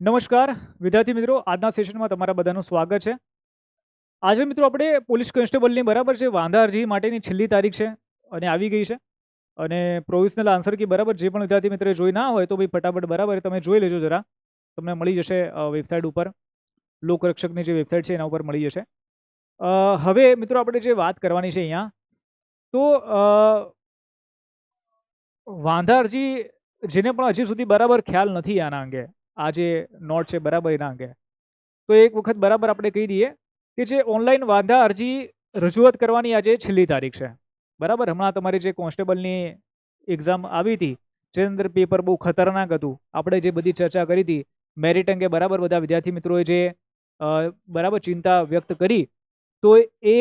નમસ્કાર, વિદ્યાર્થી મિત્રો, આજના સેશનમાં તમારા બધાનું સ્વાગત છે. આજે મિત્રો આપણે પોલીસ કોન્સ્ટેબલની બરાબર છે વાંધા અરજી માટેની છેલ્લી તારીખ છે અને આવી ગઈ છે. અને પ્રોવિઝનલ આન્સર કી બરાબર જે પણ વિદ્યાર્થી મિત્રોએ જોઈ ના હોય તો ભાઈ ફટાફટ બરાબર તમે જોઈ લેજો જરા. તમને મળી જશે વેબસાઇટ ઉપર. લોકરક્ષકની જે વેબસાઇટ છે એના ઉપર મળી જશે. હવે મિત્રો આપણે જે વાત કરવાની છે અહીંયા, તો વાંધા અરજી જેને પણ હજી સુધી બરાબર ખ્યાલ નથી આના અંગે આ જે નોટ છે, બરાબર એના અંગે. તો એક વખત બરાબર આપણે કહી દઈએ કે જે ઓનલાઈન વાંધા અરજી રજૂઆત કરવાની આજે છેલ્લી તારીખ છે. બરાબર? હમણાં તમારી જે કોન્સ્ટેબલની એક્ઝામ આવી હતી, જેની અંદર પેપર બહુ ખતરનાક હતું. આપણે જે બધી ચર્ચા કરી હતી મેરિટ અંગે બરાબર બધા વિદ્યાર્થી મિત્રોએ જે બરાબર ચિંતા વ્યક્ત કરી, તો એ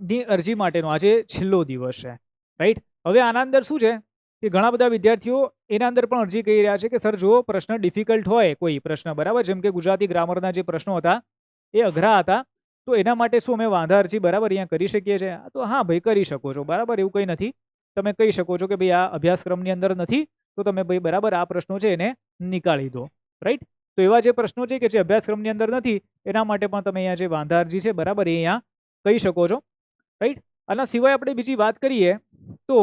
ની અરજી માટેનો આજે છેલ્લો દિવસ છે. રાઈટ હવે આના અંદર શું છે કે ઘણા બધા વિદ્યાર્થીઓ એના અંદર પણ અરજી કહી રહ્યા છે કે, સર, જો પ્રશ્ન ડિફિકલ્ટ હોય કોઈ પ્રશ્ન, બરાબર? જેમ કે ગુજરાતી ગ્રામરના જે પ્રશ્નો હતા, એ અઘરા હતા, તો એના માટે શું અમે વાંધા અરજી બરાબર અહીંયા કરી શકીએ છીએ? તો હા ભાઈ, કરી શકો છો. બરાબર? એવું કંઈ નથી. તમે કહી શકો છો કે, ભાઈ, આ અભ્યાસક્રમની અંદર નથી, તો તમે ભાઈ, બરાબર આ પ્રશ્નો છે એને નીકાળી દો. રાઈટ તો એવા જે પ્રશ્નો છે કે જે અભ્યાસક્રમની અંદર નથી, એના માટે પણ તમે અહીંયા જે વાંધા અરજી છે, બરાબર એ અહીંયા કહી શકો છો. રાઈટ આના સિવાય આપણે બીજી વાત કરીએ તો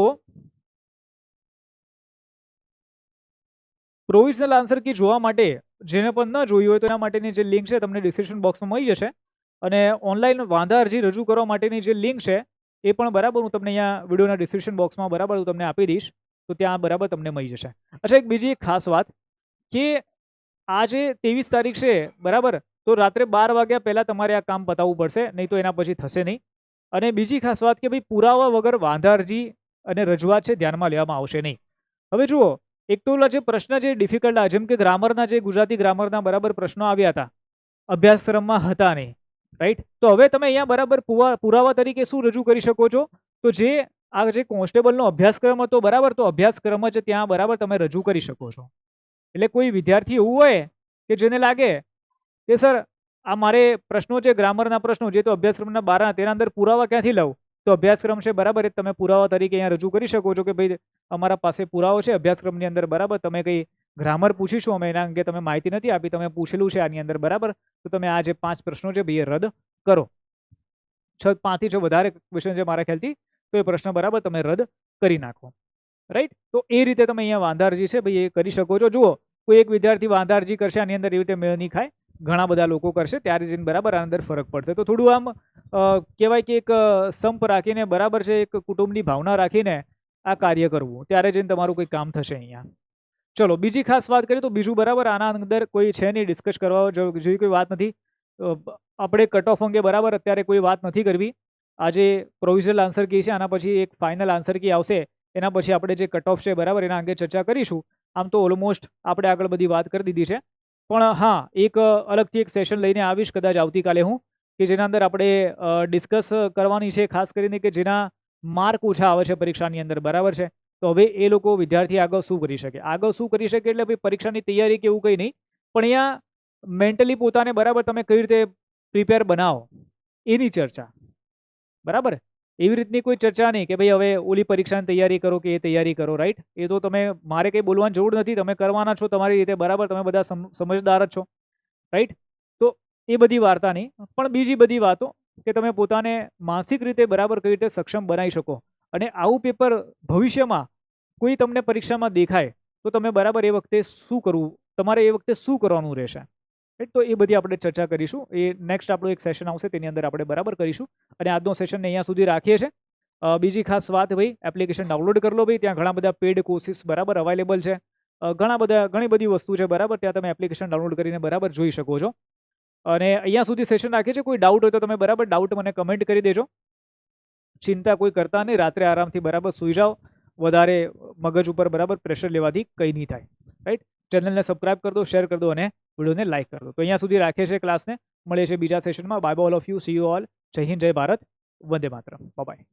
પ્રોવિઝનલ આન્સર કી જોવા માટે જેને પણ ન જોયું હોય તો એના માટેની જે લિંક છે તમને ડિસ્ક્રિપ્શન બોક્સમાં મળી જશે. અને ઓનલાઈન વાંધા અરજી રજૂ કરવા માટેની જે લિંક છે એ પણ બરાબર હું તમને અહીંયા વિડીયોના ડિસ્ક્રિપ્શન બોક્સમાં બરાબર હું તમને આપી દઈશ. તો ત્યાં બરાબર તમને મળી જશે. અચ્છા, એક બીજી એક ખાસ વાત કે આજે ત્રેવીસ તારીખ છે, બરાબર? તો રાત્રે બાર વાગ્યા પહેલાં તમારે આ કામ પતાવવું પડશે, નહીં તો એના પછી થશે નહીં. અને બીજી ખાસ વાત કે ભાઈ પુરાવા વગર વાંધા અરજી અને રજૂઆત છે ધ્યાનમાં લેવામાં આવશે નહીં. હવે જુઓ એક તો ઓલા જે પ્રશ્ન જે ડિફિકલ્ટ આ, જેમ કે ગ્રામરના જે ગુજરાતી ગ્રામરના બરાબર પ્રશ્નો આવ્યા હતા, અભ્યાસક્રમમાં હતા નહીં રાઈટ તો હવે તમે અહીંયા બરાબર પુરાવા તરીકે શું રજૂ કરી શકો છો? તો જે આ જે કોન્સ્ટેબલનો અભ્યાસક્રમ હતો, બરાબર, તો અભ્યાસક્રમ જ ત્યાં બરાબર તમે રજૂ કરી શકો છો. એટલે કોઈ વિદ્યાર્થી એવું હોય કે જેને લાગે કે, સર, આ મારે પ્રશ્નો છે, ગ્રામરના પ્રશ્નો, જે તો અભ્યાસક્રમના બારા, તેના અંદર પુરાવા ક્યાંથી લઉં? તો અભ્યાસક્રમ છે, બરાબર? એ તમે પુરાવા તરીકે અહીંયા રજૂ કરી શકો છો કે ભાઈ અમારા પાસે પુરાવો છે અભ્યાસક્રમની અંદર, બરાબર? તમે કંઈ ગ્રામર પૂછીશું અમે એના અંગે તમે માહિતી નથી આપી, તમે પૂછેલું છે આની અંદર, બરાબર? તો તમે આ જે પાંચ પ્રશ્નો છે ભાઈ રદ કરો. છ, પાંચથી છ વધારે ક્વેશ્ચન છે મારા ખ્યાલથી, તો એ પ્રશ્ન બરાબર તમે રદ કરી નાખો. રાઈટ તો એ રીતે તમે અહીંયા વાંધારજી છે ભાઈ એ કરી શકો છો. જુઓ, કોઈ એક વિદ્યાર્થી વાંધારજી કરશે, આની અંદર એવી રીતે મેળ નહીં ખાય. ઘણા બધા લોકો કરશે, ત્યારે જઈને બરાબર આની અંદર ફરક પડશે. તો થોડું આમ કહેવાય કે એક સંપ રાખીને, બરાબર છે, એક કુટુંબની ભાવના રાખીને આ કાર્ય કરવું. ત્યારે જઈને તમારું કોઈ કામ થશે અહીંયા. ચલો, બીજી ખાસ વાત કરીએ તો બીજું બરાબર, આના અંદર કોઈ છે નહીં ડિસ્કસ કરવા જેવી કોઈ વાત નથી. આપણે કટ ઓફ અંગે બરાબર અત્યારે કોઈ વાત નથી કરવી. આજે પ્રોવિઝનલ આન્સર કી છે, આના પછી એક ફાઇનલ આન્સર કી આવશે. એના પછી આપણે જે કટ ઓફ છે, બરાબર, એના અંગે ચર્ચા કરીશું. આમ તો ઓલમોસ્ટ આપણે આગળ બધી વાત કરી દીધી છે. પણ હા, એક અલગથી એક સેશન લઈને આવીશ, કદાચ આવતીકાલે હું. કે જેના અંદર આપણે ડિસ્કસ કરવાની છે, ખાસ કરીને કે જેના માર્ક ઓછા આવે છે પરીક્ષાની અંદર, બરાબર છે? તો હવે એ લોકો વિદ્યાર્થી આગળ શું કરી શકે? આગળ શું કરી શકે એટલે ભાઈ પરીક્ષાની તૈયારી કે એવું કંઈ નહીં, પણ અહીંયા મેન્ટલી પોતાને બરાબર તમે કઈ રીતે પ્રિપેર બનાવો, એની ચર્ચા. બરાબર? એવી રીતની કોઈ ચર્ચા નહીં કે ભાઈ હવે ઓલી પરીક્ષાની તૈયારી કરો કે એ તૈયારી કરો રાઈટ એ તો તમે, મારે કંઈ બોલવાની જરૂર નથી, તમે કરવાના છો તમારી રીતે, બરાબર? તમે બધા સમ- સમજદાર જ છો રાઈટ એ બધી વાર્તા નહીં. પણ બીજી બધી વાતો કે તમે પોતાને માનસિક રીતે બરાબર કઈ રીતે સક્ષમ બનાવી શકો અને આવું પેપર ભવિષ્યમાં કોઈ તમને પરીક્ષામાં દેખાય તો તમે બરાબર એ વખતે શું કરવું, તમારે એ વખતે શું કરવાનું રહેશે? રાઈટ તો એ બધી આપણે ચર્ચા કરીશું. એ નેક્સ્ટ આપણું એક સેશન આવશે તેની અંદર આપણે બરાબર કરીશું. અને આજનો સેશનને અહીંયા સુધી રાખીએ છીએ. બીજી ખાસ વાત ભાઈ એપ્લિકેશન ડાઉનલોડ કરી લો ભાઈ. ત્યાં ઘણા બધા પેડ કોર્સિસ બરાબર અવેલેબલ છે. ઘણા બધા, ઘણી બધી વસ્તુ છે બરાબર. ત્યાં તમે એપ્લિકેશન ડાઉનલોડ કરીને બરાબર જોઈ શકો છો. અને અહીંયા સુધી સેશન રાખીએ છીએ. કોઈ ડાઉટ હોય તો તમે બરાબર ડાઉટ મને કમેન્ટ કરી દેજો. ચિંતા કોઈ કરતા નહીં. રાત્રે આરામથી બરાબર સૂઈ જાઓ. વધારે મગજ ઉપર બરાબર પ્રેશર લેવાથી કંઈ નહીં થાય. રાઈટ ચેનલને સબસ્ક્રાઇબ કરી દો શેર કરી અને વિડીયોને લાઇક કરી દો. તો અહીંયા સુધી રાખીએ છીએ ક્લાસને મળીએ છીએ બીજા સેશનમાં bye all of you see you all જય હિન્દ, જય ભારત. વંદે માતરમ. બાય